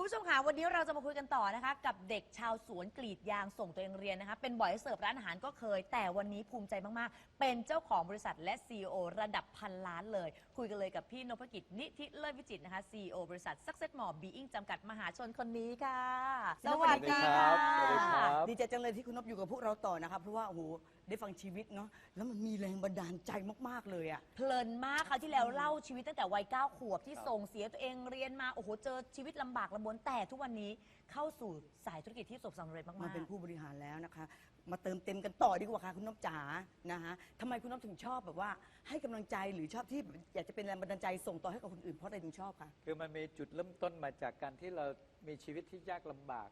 คุณผู้ชมคะวันนี้เราจะมาคุยกันต่อนะคะ กับเด็กชาวสวนกรีดยางส่งตัวเองเรียนนะคะ เป็นบ่อยเสิร์ฟร้านอาหารก็เคย แต่วันนี้ภูมิใจมาก ๆ เป็นเจ้าของบริษัทและ CEO ระดับพันล้านเลย คุยกันเลยกับพี่นพกิจนิธิเลิศวิจิตรนะคะ CEO บริษัท Success More Being จำกัดมหาชนคนนี้ค่ะ สวัสดีครับสวัสดีค่ะดีใจจังเลยที่คุณนพอยู่กับพวกเราต่อนะครับเพราะว่าโอ้โหได้ฟังชีวิตเนาะแล้วมันมีแรงบันดาลใจมากๆเลยอะเพลินมากค่ะที่แล้วเล่าชีวิตตั้งแต่วัย9ขวบที่ส่งเสียตัวเองเรียนมาโอ้โหเจอชีวิตลำบากลำบนแต่ทุกวันนี้เข้าสู่สายธุรกิจที่ประสบความสำเร็จมากๆ มาเป็นผู้บริหารแล้วนะคะ มาเติมเต็มกันต่อดีกว่าค่ะคุณนพจ๋านะคะทำไมคุณนพถึงชอบแบบว่า ให้กำลังใจหรือชอบที่แบบอยากจะเป็นแรงบันดาลใจส่งต่อให้กับคนอื่นเพราะอะไรถึงชอบคะ คือมันมีจุดเริ่มต้นมาจากการที่เรามีชีวิตที่ยากลำบาก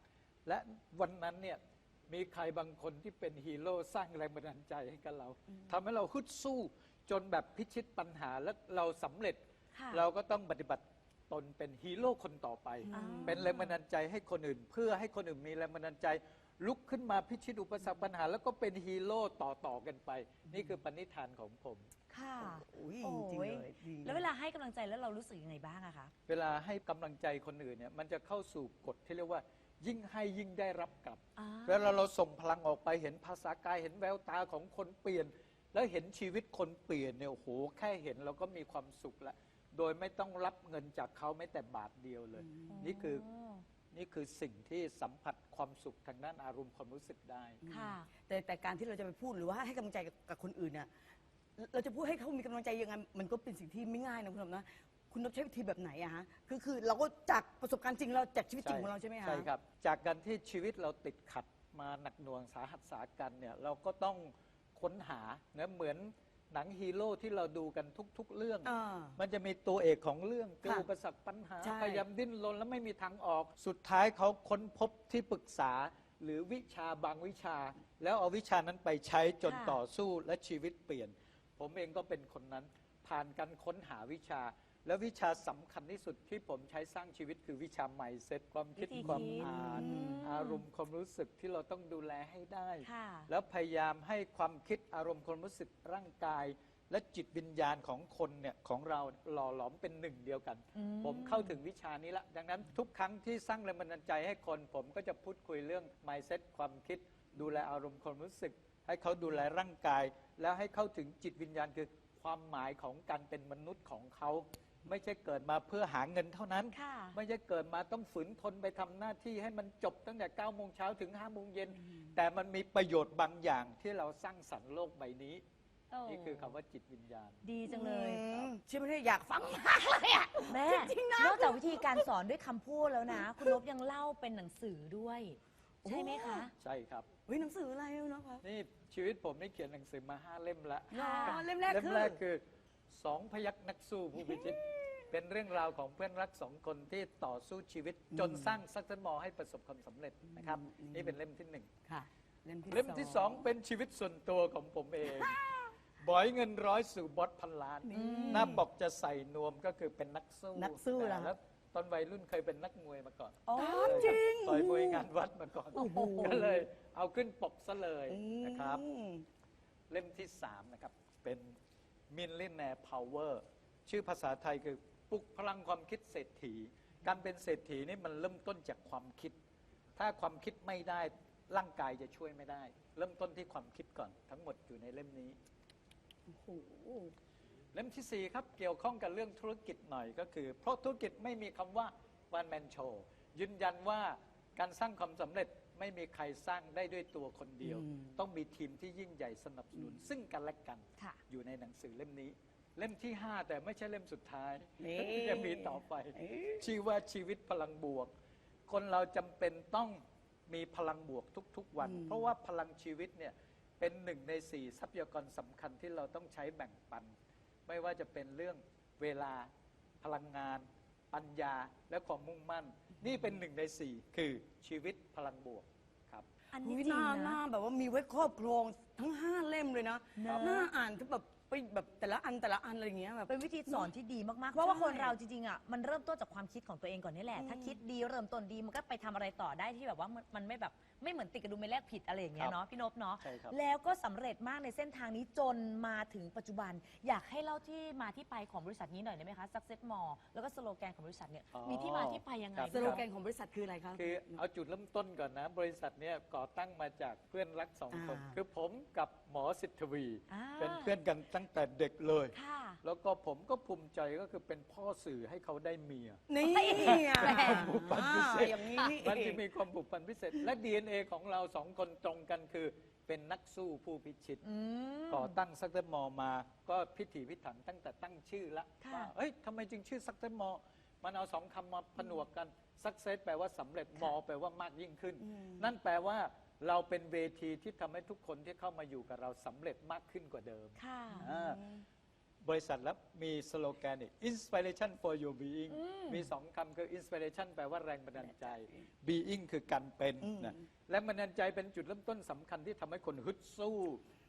และวันนั้นเนี่ยมีใครบางคนที่เป็นฮีโร่สร้างแรงบันดาลใจให้กับเราทำให้เราฮึดสู้จนแบบพิชิตปัญหาและเราสำเร็จ ค่ะ เราก็ต้องปฏิบัติ ตนเป็นฮีโร่คนต่อไป อ่า เป็นแรงบันดาลใจให้คนอื่น เพื่อให้คนอื่นมีแรงบันดาลใจ ลุกขึ้นมาพิชิตอุปสรรคปัญหา แล้วก็เป็นฮีโร่ต่อๆกันไป นี่คือปณิธานของผม ค่ะอุ้ยโอ้จริงยเลยดีแล้วเวลาให้กำลังใจแล้วเรารู้สึกยังไงบ้างอะคะ เวลาให้กำลังใจคนอื่นเนี่ยมันจะเข้าสู่กฎที่เรียกว่า ยิ่งให้ยิ่งได้รับกลับ อ่า เวลาเราส่งพลังออกไปเห็นภาษากายเห็นแววตาของคนเปลี่ยน แล้วเห็นชีวิตคนเปลี่ยนเนี่ยโอ้โหแค่เห็นเราก็มีความสุขแล้วโดยไม่ต้องรับเงินจากเขาแม้แต่บาทเดียวเลย นี่คือนี่คือสิ่งที่สัมผัสความสุขทางด้านอารมณ์ความรู้สึกได้ ค่ะ แต่แต่การที่เราจะไปพูดหรือว่าให้กำลังใจกับกับคนอื่นเนี่ยเราจะพูดให้เขามีกำลังใจยังไงมันก็เป็นสิ่งที่ไม่ง่ายนะคุณนพนะคุณนพใช้วิธีแบบไหนอะฮะคือคือเราก็จากประสบการณ์จริงเราจากชีวิตจริงของเราใช่ไหมฮะใช่ครับ จากการที่ชีวิตเราติดขัดมาหนักหน่วงสาหัสสากันเนี่ยเราก็ต้อง ค้นหานะเหมือนหนังฮีโร่ที่เราดูกันทุก ๆ เรื่อง อ่า มันจะมีตัวเอกของเรื่องเจอค่ะอุปสรรคปัญหา ใช่ พยายามดิ้นรนแล้วไม่มีทางออก สุดท้ายเขาค้นพบที่ปรึกษา หรือวิชาบางวิชา แล้วเอาวิชานั้นไปใช้จนค่ะ ต่อสู้และชีวิตเปลี่ยน ผมเองก็เป็นคนนั้น ผ่านการค้นหาวิชา แล้ววิชาสำคัญที่สุดที่ผมใช้สร้างชีวิตคือวิชาใหม่เซตความคิดวิธีความคิดอ่าน อืม อารมณ์ความรู้สึกที่เราต้องดูแลให้ได้ ค่ะ แล้วพยายามให้ความคิดอารมณ์ความรู้สึกร่างกาย และจิตวิญญาณของคนเนี่ยของเราหล่อหลอมเป็นหนึ่งเดียวกันอืมผมเข้าถึงวิชานี้ละ ดังนั้นทุกครั้งที่สร้างแรงบันดาลใจให้คนผมก็จะพูดคุยเรื่อง mindset ความคิด ดูแลอารมณ์ความรู้สึก ให้เขาดูแลร่างกาย แล้วให้เข้าถึงจิตวิญญาณคือความหมายของการเป็นมนุษย์ของเขา ไม่ใช่เกิดมาเพื่อหาเงินเท่านั้น ค่ะ ไม่ใช่เกิดมาต้องฝืนทนไปทำหน้าที่ให้มันจบตั้งแต่9โมงเช้าถึง5โมงเย็น แต่มันมีประโยชน์บางอย่างที่เราสร้างสรรค์โลกใบนี้โอ้นี่คือคำว่าจิตวิญญาณ ดีจังเลยอืมใช่ไหมเนี่ยอยากฟังมากเลยอะแม่จริงๆนะ นอกจากวิธีการสอนด้วยคำพูดแล้วนะ คุณนพยังเล่าเป็นหนังสือด้วย ใช่ไหมคะ ใช่ครับ เฮ้ยหนังสืออะไรเนาะคะนี่ชีวิตผมได้เขียนหนังสือมาห้าเล่มละ ค่ะ อ๋อเล่มแรกเล่มคือ แรกคือ สองพยักนักสู้ผู้พิชิต เป็นเรื่องราวของเพื่อนรักสองคนที่ต่อสู้ชีวิต จนสร้างซักเซนมอให้ประสบความสำเร็จนะครับ นี่เป็นเล่มที่หนึ่งค่ะ เล่มที่เล่มที่สองเป็นชีวิตส่วนตัวของผมเองบอยเงินร้อยสู่บอสพันล้านหน้าบอกจะใส่นวมก็คือเป็นนักสู้นักสู้เหรอ แล้วตอนวัยรุ่นเคยเป็นนักมวยมาก่อนโอ้จริงต่อยมวยงานวัดมาก่อนโอ้โหก็เลย เอาขึ้นปกซะเลยนะครับอืมเล่มที่3นะครับ เป็น Millionaire Power ชื่อภาษาไทยคือปลุกพลังความคิดเศรษฐี การเป็นเศรษฐีนี่มันเริ่มต้นจากความคิด ถ้าความคิดไม่ได้ร่างกายจะช่วยไม่ได้ เริ่มต้นที่ความคิดก่อนทั้งหมดอยู่ในเล่มนี้โอ้โหเล่มที่ 4 ครับ เกี่ยวข้องกับเรื่องธุรกิจหน่อยก็คือ เพราะธุรกิจไม่มีคำว่า one man show ยืนยันว่าการสร้างความสำเร็จ ไม่มีใครสร้างได้ด้วยตัวคนเดียวอืมต้องมีทีมที่ยิ่งใหญ่สนับสนุนซึ่งกันและกันค่ะอยู่ในหนังสือเล่มนี้ เล่มที่ 5 แต่ไม่ใช่เล่มสุดท้ายนี่ที่จะมีต่อไปเอ๊ะชื่อว่าชีวิตพลังบวก คนเราจำเป็นต้องมีพลังบวกทุก ๆ วัน เพราะว่าพลังชีวิตเนี่ยเป็นหนึ่งในสี่ทรัพยากรสำคัญที่เราต้องใช้แบ่งปัน ไม่ว่าจะเป็นเรื่องเวลาพลังงาน ปัญญาและความมุ่งมั่น นี่เป็นหนึ่งในสี่คือชีวิตพลังบวกครับ อันอุ๊นี้ยจริงน่าน่านะ แบบว่ามีไว้ครอบครองทั้งห้าเล่มเลยนะเนอะน่าอ่านทุกแบบไปแบบแต่ละอันแต่ละอันอะไรอย่างเงี้ยแบบ เป็นวิธีสอนที่ดีมากๆเพราะว่าใช่คนเราจริงๆอะมันเริ่มต้นจากความคิดของตัวเองก่อนนี่แหละอืมถ้าคิดดีเริ่มต้นดีมันก็ไปทำอะไรต่อได้ที่แบบว่ามันมันไม่แบบไม่เหมือนติดกระดุมเม็ดแรกผิดอะไรอย่างเงี้ยครับเนาะพี่นพเนาะใช่ครับ แล้วก็สำเร็จมากในเส้นทางนี้จนมาถึงปัจจุบัน อยากให้เล่าที่มาที่ไปของบริษัทนี้หน่อยได้ไหมคะ Success More แล้วก็สโลแกนของบริษัทเนี่ยอ๋อมีที่มาที่ไปยังไงครับ สโลแกนของบริษัทคืออะไรคะคือเอาจุดเริ่มต้นก่อนนะ บริษัทเนี่ยก่อตั้งมาจากเพื่อนรักสองคน อ่า คือผมกับหมอสิทธวี อ่าเป็นเพื่อนกันตั้งแต่เด็กเลย ค่ะ แล้วก็ผมก็ภูมิใจก็คือเป็นพ่อสื่อให้เขาได้เมีย นี่อะแหมผูกพันพิเศษอย่างนี้นี่มันเอจะงมีความผูกพันพิเศษ และ DNA ของเราสองคนตรงกันคือ เป็นนักสู้ผู้พิชิตอืมก่อตั้งซักเซมอมา ก็พิถีพิถันตั้งแต่ตั้งชื่อละค่ะว่าเอ้ยทำไมจึงชื่อซักเซมอ มันเอาสองคำมาผนวกกันสักเซสแปลว่าสำเร็จมอแปลว่ามากยิ่งขึ้นอืมนั่นแปลว่าเราเป็นเวทีที่ทำให้ทุกคนที่เข้ามาอยู่กับเราสำเร็จมากขึ้นกว่าเดิมค่ะ อ่า บริษัทแล้วมีสโลแกนอีก inspiration for your being มีสองคำคือ inspiration แปลว่าแรงบันดาลใจ being คือการเป็นอืมนะแรงบันดาลใจเป็นจุดเริ่มต้นสำคัญที่ทำให้คนฮึดสู้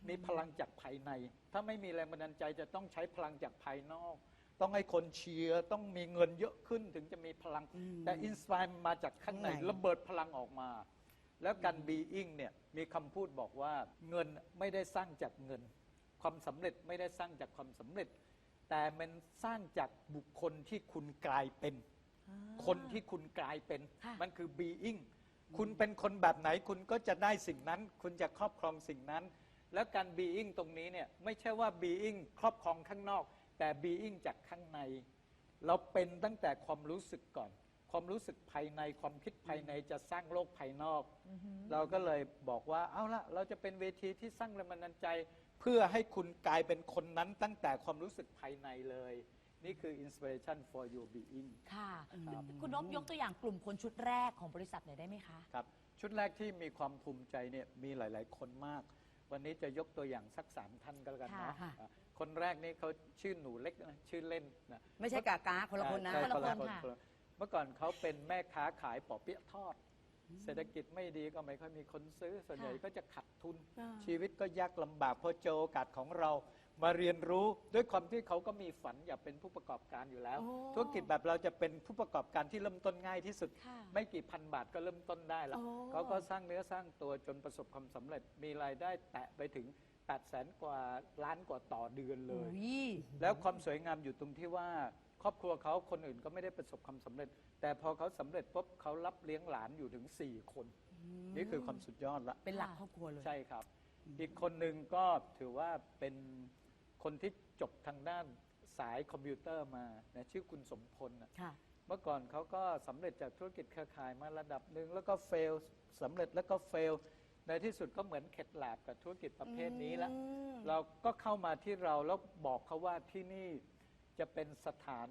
มีพลังจากภายใน ถ้าไม่มีแรงบันดาลใจจะต้องใช้พลังจากภายนอก ต้องให้คนเชียร์ต้องมีเงินเยอะขึ้นถึงจะมีพลัง แต่ inspire มาจากข้างในข้างในระเบิดพลังออกมา แล้วการ being เนี่ยมีคำพูดบอกว่าเงินไม่ได้สร้างจากเงิน ความสำเร็จไม่ได้สร้างจากความสำเร็จ แต่มันสร้างจากบุคคลที่คุณกลายเป็น คนที่คุณกลายเป็นค่ะมันคือ being คุณเป็นคนแบบไหนคุณก็จะได้สิ่งนั้น คุณจะครอบครองสิ่งนั้น แล้วการ being ตรงนี้เนี่ยไม่ใช่ว่า being ครอบครองข้างนอก แต่ being จากข้างใน เราเป็นตั้งแต่ความรู้สึกก่อน ความรู้สึกภายในความคิดภายในจะสร้างโลกภายนอก เราก็เลยบอกว่าเอาละเราจะเป็นเวทีที่สร้างแรงบันดาลใจ เพื่อให้คุณกลายเป็นคนนั้นตั้งแต่ความรู้สึกภายในเลย นี่คือ inspiration for your being ค่ะ ครับ คุณนพยกตัวอย่างกลุ่มคนชุดแรกของบริษัทหน่อยได้ไหมคะ ครับ ชุดแรกที่มีความภูมิใจเนี่ยมีหลาย ๆ คนมาก วันนี้จะยกตัวอย่างสักสามท่านก็แล้วกันเนาะค่ะ อะคนแรกนี่เขาชื่อหนูเล็กนะชื่อเล่นนะ ไม่ใช่กากาคนละคนนะ ใช่คนละคนนค่ะละ เมื่อก่อนเขาเป็นแม่ค้าขายปอเปี๊ยะทอด เศรษฐกิจไม่ดีก็ไม่ค่อยมีคนซื้อ ส่วนใหญ่ก็จะขัดทุน อ่า ชีวิตก็ยากลำบากพอเจอโอกาสของเรามาเรียนรู้ ด้วยความที่เขาก็มีฝันอยากเป็นผู้ประกอบการอยู่แล้ว โอ้ธุรกิจแบบเราจะเป็นผู้ประกอบการที่เริ่มต้นง่ายที่สุด ค่ะไม่กี่พันบาทก็เริ่มต้นได้แล้วโอ้ เขาก็สร้างเนื้อสร้างตัวจนประสบความสำเร็จมีรายได้แตะไปถึง8 0 0แสนกว่าล้านกว่าต่อเดือนเลย อุ้ยแล้วความสวยงามอยู่ตรงที่ว่า ครอบครัวเขาคนอื่นก็ไม่ได้ประสบความสำเร็จ แต่พอเขาสำเร็จปุ๊บเขารับเลี้ยงหลานอยู่ถึง 4 คน นี่คือความสุดยอดละเป็นหลักครอบครัวเลย ใช่ครับ อีกคนหนึ่งก็ถือว่าเป็นคนที่จบทางด้านสายคอมพิวเตอร์มานะชื่อคุณสมพลน่ะค่ะ เมื่อก่อนเขาก็สำเร็จจากธุรกิจเครือข่ายมาระดับหนึ่งแล้วก็เฟลสำเร็จแล้วก็เฟลในที่สุดก็เหมือนเข็ดหลาบกับธุรกิจประเภทนี้แล้วอืม เราก็เข้ามาที่เราแล้วบอกเขาว่าที่นี่ จะเป็นสถาน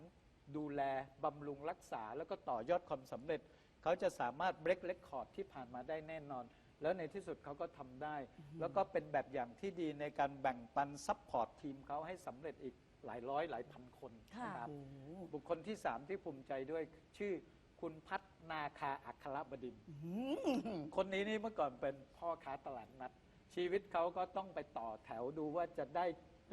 ดูแลบำรุงรักษา แล้วก็ต่อยอดความสำเร็จ เขาจะสามารถเบรกเ e คคอร์ดที่ผ่านมาได้แน่นอน แล้วในที่สุดเขาก็ทำได้ แล้วก็เป็นแบบอย่างที่ดีในการแบ่งปันซัพพอร์ตทีมเขาให้สำเร็จอีกหลายร้อยหลายพันคนค่ะนะครับโอ้โหบุคคลที่สามที่ภูมิใจด้วยชื่อคุณพัฒนาคาอัครบดินทร์อืมคนนี้นี่เมื่อก่อนเป็นพ่อค้าตลาดนัด ชีวิตเขาก็ต้องไปต่อแถวดูว่าจะได้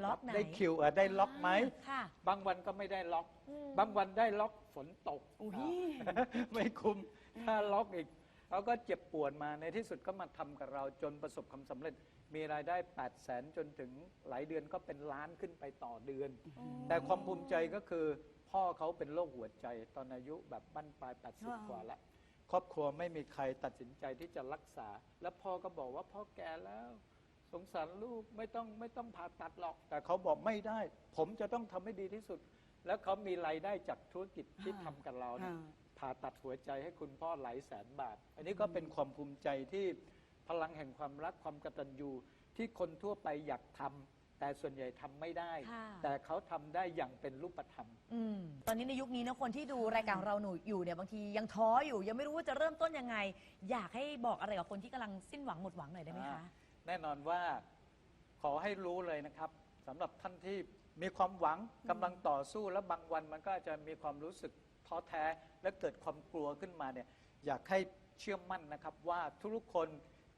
ล็อกไหนได้คิวเออได้ล็อกไหม ค่ะ บางวันก็ไม่ได้ล็อก อืม บางวันได้ล็อกฝนตก อุ๊ยอ่าไม่คุ้มถ้าล็อกอีกเขาก็เจ็บปวดมาในที่สุดก็มาทำกับเราจนประสบความสำเร็จ มีรายได้ 8 0 0แสนจนถึงหลายเดือนก็เป็นล้านขึ้นไปต่อเดือน แต่ความภูมิใจก็คือพ่อเขาเป็นโรคหัวใจตอนอายุแบบบั้นปลาย80 กว่าแล้ว ครอบครัวไม่มีใครตัดสินใจที่จะรักษา แล้วพ่อก็บอกว่าพ่อแก่แล้วส งสารลูกไม่ต้องไม่ต้องผ่าตัดหรอก แต่เขาบอกไม่ได้ ผมจะต้องทำให้ดีที่สุด แล้วเขามีรายได้จากธุรกิจที่อ่าทำกับเราเนี่ยอ่าผ่าตัดหัวใจให้คุณพ่อหลายแสนบาท อันนี้ก็เป็นความภูมิใจที่พลังแห่งความรักความกตัญญูที่คนทั่วไปอยากทำแต่ส่วนใหญ่ทำไม่ได้ค่ะแต่เขาทำได้อย่างเป็นรูปธรรมอืมตอนนี้ในยุคนี้นะคนที่ดูรายการของเราหนูอยู่เนี่ยบางทียังท้ออยู่ ยังไม่รู้ว่าจะเริ่มต้นยังไง อยากให้บอกอะไรกับคนที่กำลังสิ้นหวังหมดหวังหน่อยได้ไหมคะ แน่นอนว่าขอให้รู้เลยนะครับสำหรับท่านที่มีความหวังกำลังต่อสู้แล้วบางวันมันก็อาจจะมีความรู้สึกท้อแท้และเกิดความกลัวขึ้นมาเนี่ยอยากให้เชื่อมั่นนะครับว่าทุกๆคน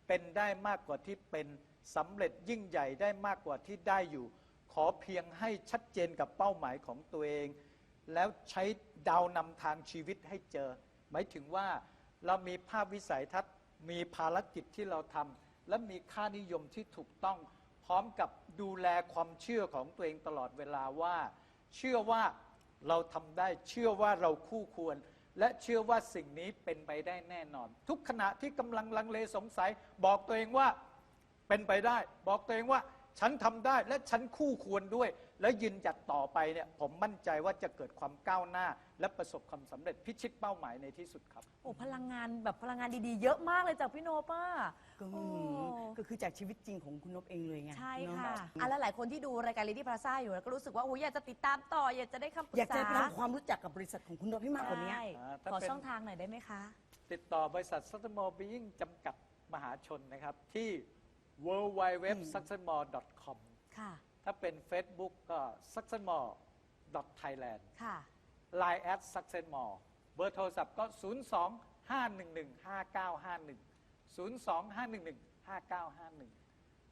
เป็นได้มากกว่าที่เป็นสำเร็จยิ่งใหญ่ได้มากกว่าที่ได้อยู่ ขอเพียงให้ชัดเจนกับเป้าหมายของตัวเอง แล้วใช้ดาวนำทางชีวิตให้เจอ หมายถึงว่าเรามีภาพวิสัยทัศน์มีภารกิจที่เราทำ และมีค่านิยมที่ถูกต้อง พร้อมกับดูแลความเชื่อของตัวเองตลอดเวลาว่า เชื่อว่าเราทำได้เชื่อว่าเราคู่ควร และเชื่อว่าสิ่งนี้เป็นไปได้แน่นอน ทุกขณะที่กำลังลังเลสงสัย บอกตัวเองว่าเป็นไปได้ บอกตัวเองว่า ฉันทำได้และฉันคู่ควรด้วย แล้วยืนหยัดต่อไปเนี่ยผมมั่นใจว่าจะเกิดความก้าวหน้า และประสบความสำเร็จพิชิตเป้าหมายในที่สุดครับโอ้พลังงานแบบพลังงานดีๆ เยอะมากเลยจากพี่โนป้าก็โอ้ก็คือจากชีวิตจริงของคุณนพเองเลยไงใช่เนอค่ะอะแล้วหลายคนที่ดูรายการ Lady Plaza อยู่แล้วก็รู้สึกว่าโอ้ยอยากจะติดตามต่ออยากจะได้คำปรึอยากกษาจะไปทำความรู้จักกับบริษัทของคุณนพให้มากกว่านี้ใช่อ่าถ้าขอเป็นช่องทางหน่อยได้ไหมคะ ติดต่อบริษัท s u c c e s s m o r e Being จำกัดมหาชนนะครับที่ w w w s u c c e s s m o r e c o m ค่ะ ถ้าเป็น Facebook ก็ s u c c e s s m o r e thailand ค่ะ Line at Success More เบอร์โทรศัพท์ก็ 02 511 5951 02 511 5951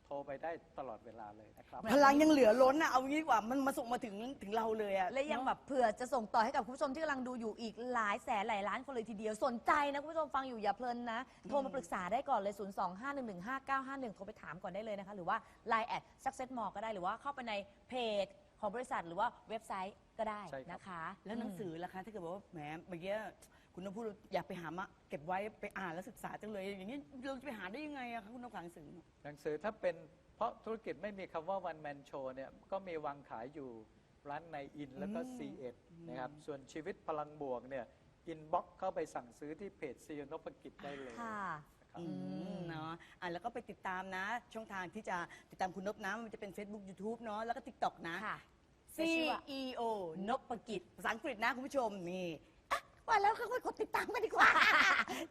โทรไปได้ตลอดเวลาเลยนะครับ พลังยังเหลือล้นอะเอางี้ดีกว่ามันมาส่งมาถึงถึงเราเลยอะและยังแบบเผื่อจะส่งต่อให้กับคุณผู้ชมที่กำลังดูอยู่อีกหลายแสนหลายล้านคนเลยทีเดียวสนใจนะคุณผู้ชมฟังอยู่อย่าเพลินนะ โทรมาปรึกษาได้ก่อนเลย 0 2 5 1 1 5 9 5 1 โทรไปถามก่อนได้เลยนะคะ หรือว่า Line at success more ก็ได้หรือว่าเข้าไปในเพจของบริษัทหรือว่าเว็บไซต์ก็ได้ใช่ครับ นะคะ แล้วหนังสือล่ะคะ ถ้าเกิดบอกว่าแหมเมื่อกี้ คุณนพพูดอยากไปหามาเก็บไว้ไปอ่านแล้วศึกษาจังเลย อย่างนี้เราจะไปหาได้ยังไงอะคะคุณนพขายหนังสือหนังสือถ้าเป็นเพราะธุรกิจไม่มีคำว่า one man show เนี่ยก็มีวางขายอยู่ร้านในอินแล้วก็อืม C1 นะครับ ส่วนชีวิตพลังบวกเนี่ยอินบ็อกเข้าไปสั่งซื้อที่เพจซีนพกิจได้เลยค่ะ นะครับ อืมเนาะอะแล้วก็ไปติดตามนะ ช่องทางที่จะติดตามคุณนพนะมันจะเป็น Facebook YouTube เนาะแล้วก็ TikTok นะ ค่ะ CEO นพกิจภาษาอังกฤษนะคุณผู้ชมนี่อะ ว่าแล้วค่อยๆกดติดตามกันดีกว่า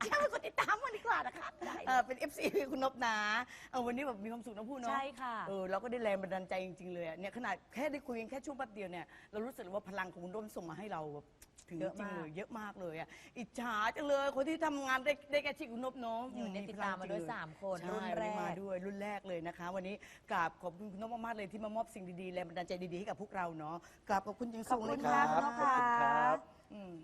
เชื่อกดติดตามกันดีกว่านะคะเออเป็น FC คุณนพนะเออวันนี้แบบมีความสุขนะพูดเนาะใช่ค่ะเออเราก็ได้แรงบันดาลใจจริงๆเลยอะเนี่ยขนาดแค่ได้คุยกันแค่ช่วงแป๊บเดียวเนี่ยเรารู้สึกเลยว่าพลังของคุณนพส่งมาให้เราแบบถึงเยอะจริงมากเลยเยอะมากเลยอะอิจฉาจังเลยคนที่ทำงานได้ได้แก่ชิคุณนพเนาะอยู่ในติดตามมาด้วย3คนใช่รุ่นแรมากด้วยรุ่นแรกเลยนะคะ วันนี้กราบขอบคุณคุณนพมากๆเลยที่มามอบสิ่งดีๆแรงบันดาลใจดีๆให้กับพวกเราเนาะกราบขอบคุณจริงขอบๆคุเลยณคค่ะ รับคุณนพขอบคุณครับอืม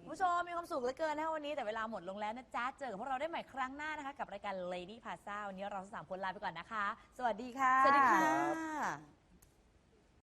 คุณผู้ชมมีความสุขเหลือเกินนะคะวันนี้แต่เวลาหมดลงแล้วนะจ๊ะ เจอกับพวกเราได้ใหม่ครั้งหน้านะคะ กับรายการ Lady Plaza วันนี้เราทั้งสามคนลาไปก่อนนะคะ สวัสดีค่ะ สวัสดีค่ะ